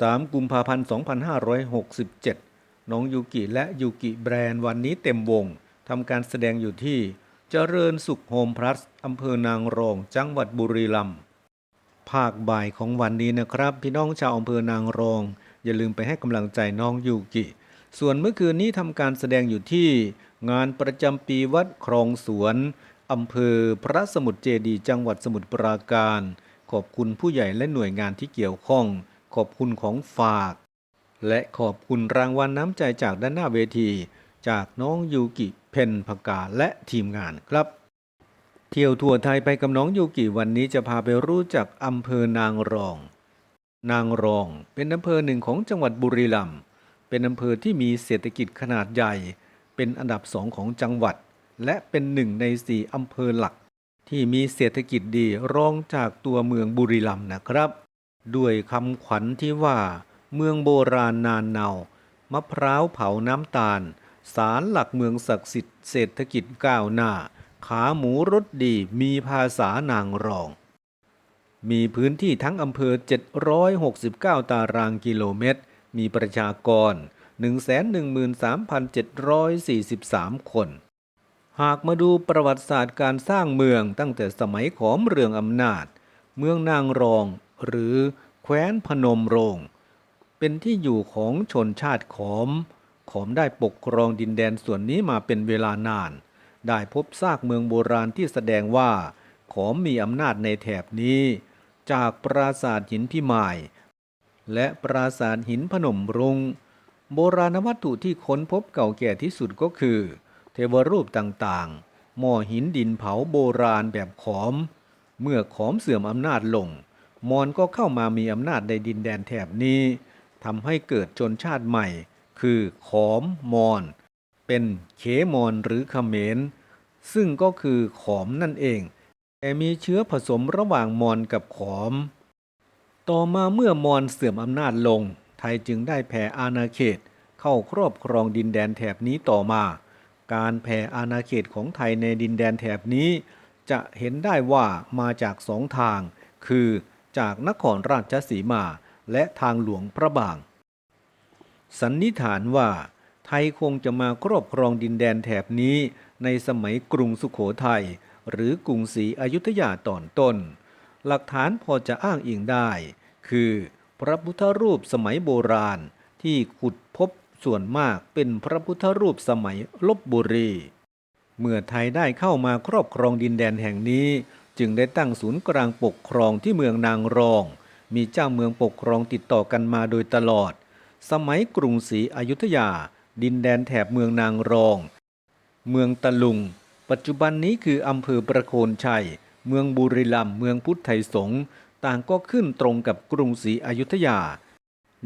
3 กุมภาพันธ์ 2567 น้องยูกิและยูกิแบรนด์วันนี้เต็มวงทำการแสดงอยู่ที่ เจริญสุขโฮมพลัสอำเภอนางรอง จังหวัดบุรีรัมย์ภาคบ่ายของวันนี้นะครับ พี่น้องชาวอำเภอนางรอง อย่าลืมไปให้กำลังใจน้องยูกิ ส่วนเมื่อคืนนี้ทำการแสดงอยู่ที่ งานประจำปีวัดครองสวนอำเภอพระสมุทรเจดีจังหวัดสมุทรปราการ ขอบคุณผู้ใหญ่และหน่วยงานที่เกี่ยวข้อง ขอบคุณของฝาก และขอบคุณรางวัลน้ำใจจากด้านหน้าเวที จากน้องยูกิเพนพกาและทีมงานครับ เที่ยวทั่วไทยไปกับน้องยูกิวันนี้จะพาไปรู้จักอำเภอนางรอง นางรองเป็นอำเภอหนึ่งของจังหวัดบุรีรัมย์เป็นอำเภอที่มีเศรษฐกิจขนาดใหญ่ เป็นอันดับสองของจังหวัด และเป็นหนึ่งในสี่อำเภอหลัก ที่มีเศรษฐกิจดีรองจากตัวเมืองบุรีรัมย์นะครับ ด้วยคำขวัญที่ว่า เมืองโบราณนานเนามะพร้าวเผาน้ำตาล สารหลักเมืองศักดิ์สิทธิ์เศรษฐกิจก้าวหน้า ขาหมูรสดีมีภาษานางรอง มีพื้นที่ทั้งอำเภอ 769 ตารางกิโลเมตร มีประชากร 113,743 คน หากมาดูประวัติศาสตร์การสร้างเมืองตั้งแต่สมัยขอมเรืองอำนาจ เมืองนางรอง หรือแคว้นพนมโรง เป็นที่อยู่ของชนชาติขอม ขอมได้ปกครองดินแดนส่วนนี้มาเป็นเวลานาน ได้พบซากเมืองโบราณที่แสดงว่า ขอมมีอำนาจในแถบนี้ จากปราสาทหินพิมาย และปราสาทหินพนมรุง โบราณวัตถุที่ค้นพบเก่าแก่ที่สุดก็คือ เทวรูปต่างๆ หม้อหินดินเผาโบราณแบบขอม เมื่อขอมเสื่อมอำนาจลง มอญก็เข้ามามีอำนาจในดินแดนแถบนี้ทำให้เกิดชนชาติใหม่ คือขอมมอญเป็นเขมรหรือเขมร ซึ่งก็คือขอมนั่นเอง แต่มีเชื้อผสมระหว่างมอญกับขอม ต่อมาเมื่อมอญเสื่อมอำนาจลง ไทยจึงได้แผ่อาณาเขตเข้าครอบครองดินแดนแถบนี้ต่อมา การแผ่อาณาเขตของไทยในดินแดนแถบนี้ จะเห็นได้ว่ามาจากสองทาง คือ จากนครราชสีมาและทางหลวงพระบาง สันนิษฐานว่า ไทยคงจะมาครอบครองดินแดนแถบนี้ในสมัยกรุงสุขโขทัยหรือกรุงศรีอยุธยาตอนต้น หลักฐานพอจะอ้างอิงได้ คือพระพุทธรูปสมัยโบราณที่ขุดพบส่วนมากเป็นพระพุทธรูปสมัยลบบุรี เมื่อไทยได้เข้ามาครอบครองดินแดนแห่งนี้ จึงได้ตั้งศูนย์กลางปกครองที่เมืองนางรอง มีเจ้าเมืองปกครองติดต่อกันมาโดยตลอด สมัยกรุงศรีอยุธยา ดินแดนแถบเมืองนางรอง เมืองตะลุง ปัจจุบันนี้คืออำเภอประโคนชัย เมืองบุรีรัมย์เมืองพุทธไทยสงฆ์ต่างก็ขึ้นตรงกับกรุงศรีอยุธยา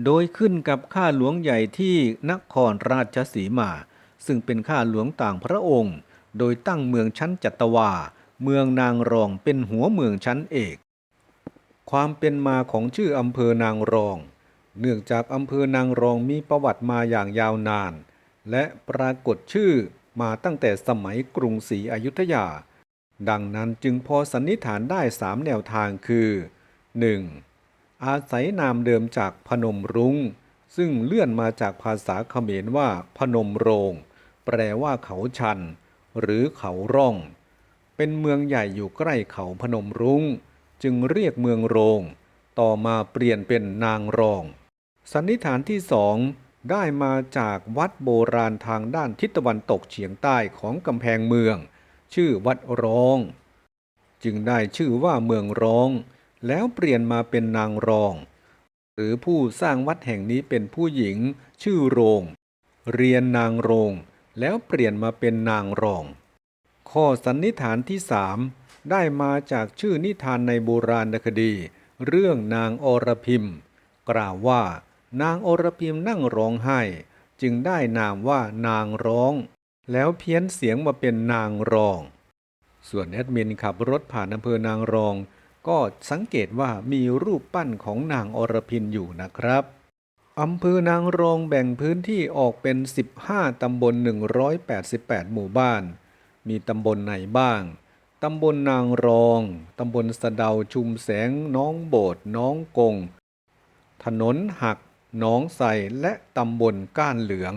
โดยขึ้นกับข้าหลวงใหญ่ที่นครราชสีมา ซึ่งเป็นข้าหลวงต่างพระองค์ โดยตั้งเมืองชั้นจัตวา เมืองนางรองเป็นหัวเมืองชั้นเอก ความเป็นมาของชื่ออำเภอนางรอง เนื่องจากอำเภอนางรองมีประวัติมาอย่างยาวนาน และปรากฏชื่อมาตั้งแต่สมัยกรุงศรีอยุธยา ดังนั้นจึงพอสันนิษฐานได้สามแนวทางคือ 1. อาศัยนามเดิมจากพนมรุง้ง ซึ่งเลื่อนมาจากภาษาเขมรว่าพนมโรง แปลว่าเขาชัน หรือเขาร่อง เป็นเมืองใหญ่อยู่ใกล้เขาพนมรุง้ง จึงเรียกเมืองโรง ต่อมาเปลี่ยนเป็นนางรอง สันนิษฐานที่สองได้มาจากวัดโบราณทางด้านทิศตะวันตกเฉียงใต้ของกำแพงเมือง ชื่อวัดร้อง จึงได้ชื่อว่าเมืองร้อง แล้วเปลี่ยนมาเป็นนางรอง หรือผู้สร้างวัดแห่งนี้เป็นผู้หญิง ชื่อโรง เรียนนางโรง แล้วเปลี่ยนมาเป็นนางรอง ข้อสันนิษฐานที่สามได้มาจากชื่อนิทานในโบราณคดี เรื่องนางอรพิมกล่าวว่า นางอรพิมนั่งร้องไห้ จึงได้นามว่านางร้อง แล้วเพี้ยนเสียงมาเป็นนางรอง ส่วนแอดมินขับรถผ่านอำเภอนางรอง ก็สังเกตว่ามีรูปปั้นของนางอรพินอยู่นะครับอำเภอนางรองแบ่งพื้นที่ออกเป็น 15 ตำบล 188 หมู่บ้าน มีตำบลไหนบ้าง ตำบลนางรอง ตำบลสะเดาชุมแสงน้องโบดน้องกง ถนนหักหนองใสและตำบลก้านเหลือง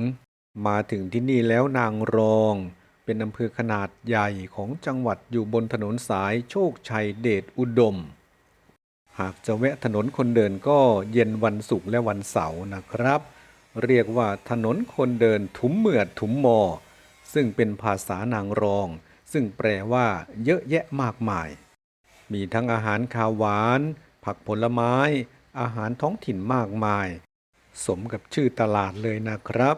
มาถึงที่นี่แล้วนางรอง เป็นอำเภอขนาดใหญ่ของจังหวัดอยู่บนถนนสายโชคชัยเดชอุดม หากจะแวะถนนคนเดินก็เย็นวันศุกร์และวันเสาร์นะครับ เรียกว่าถนนคนเดินถุมเหมือดถุมมอ ซึ่งเป็นภาษานางรอง ซึ่งแปลว่า เยอะแยะมากมาย มีทั้งอาหารคาวหวาน ผักผลไม้ อาหารท้องถิ่นมากมาย สมกับชื่อตลาดเลยนะครับ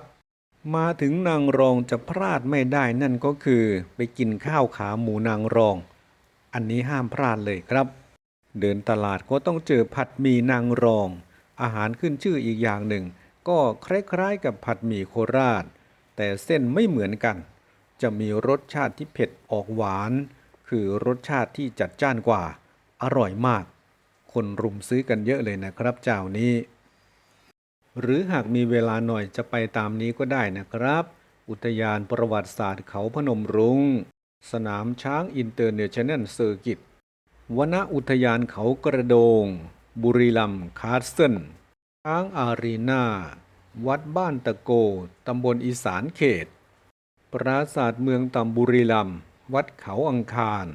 มาถึงนางรองจะพลาดไม่ได้นั่นก็คือ ไปกินข้าวขาหมูนางรอง อันนี้ห้ามพลาดเลยครับ เดินตลาดก็ต้องเจอผัดหมี่นางรอง อาหารขึ้นชื่ออีกอย่างหนึ่ง ก็คล้ายๆกับผัดหมี่โคราช แต่เส้นไม่เหมือนกัน จะมีรสชาติที่เผ็ดออกหวาน คือรสชาติที่จัดจ้านกว่า อร่อยมาก คนรุมซื้อกันเยอะเลยนะครับเจ้านี้ หรือหากมีเวลาหน่อยจะไปตามนี้ก็ได้นะครับ อุทยานประวัติศาสตร์เขาพนมรุง้ง สนามช้างอินเตอร์เนชั่นแนลเซอร์กิตวนอุทยานเขากระโดง บุรีรัมย์คาสเซิลช้างอารีนา วัดบ้านตะโก ตำบลอีสานเขต ปราสาทเมืองตำบุรีรัมย์วัดเขาอังคาร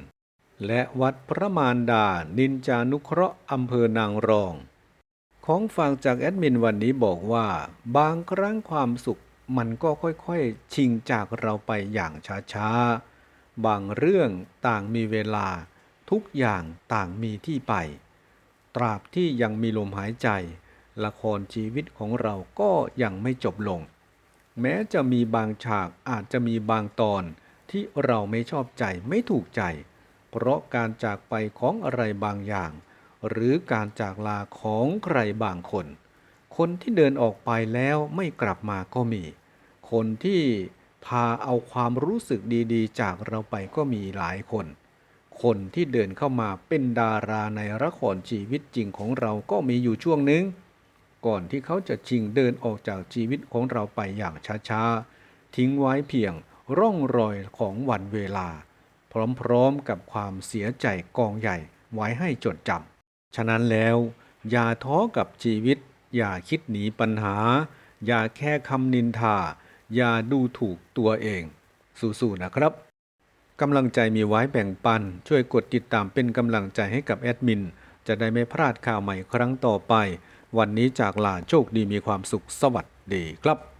และวัดพระมารดา นินจานุเคราะห์อำเภอนางรอง ของฝากจากแอดมินวันนี้บอกว่า บางครั้งความสุขมันก็ค่อยๆ ชิงจากเราไปอย่างช้าๆ บางเรื่องต่างมีเวลา ทุกอย่างต่างมีที่ไป ตราบที่ยังมีลมหายใจ ละครชีวิตของเราก็ยังไม่จบลง แม้จะมีบางฉากอาจจะมีบางตอนที่เราไม่ชอบใจไม่ถูกใจ เพราะการจากไปของอะไรบางอย่าง หรือการจากลาของใครบางคน คนที่เดินออกไปแล้วไม่กลับมาก็มี คนที่พาเอาความรู้สึกดีๆ จากเราไปก็มีหลายคน คนที่เดินเข้ามาเป็นดาราในละครชีวิตจริงของเราก็มีอยู่ช่วงหนึ่ง ก่อนที่เขาจะชิงเดินออกจากชีวิตของเราไปอย่างช้าๆ ทิ้งไว้เพียงร่องรอยของวันเวลา พร้อมๆกับความเสียใจกองใหญ่ไว้ให้จดจำ ฉะนั้นแล้ว อย่าท้อกับชีวิต อย่าคิดหนีปัญหา อย่าแค่คำนินทา อย่าดูถูกตัวเอง สู้ๆนะครับกำลังใจมีไว้แบ่งปัน ช่วยกดติดตามเป็นกำลังใจให้กับแอดมิน จะได้ไม่พลาดข่าวใหม่ครั้งต่อไป วันนี้จากลาโชคดีมีความสุขสวัสดีครับ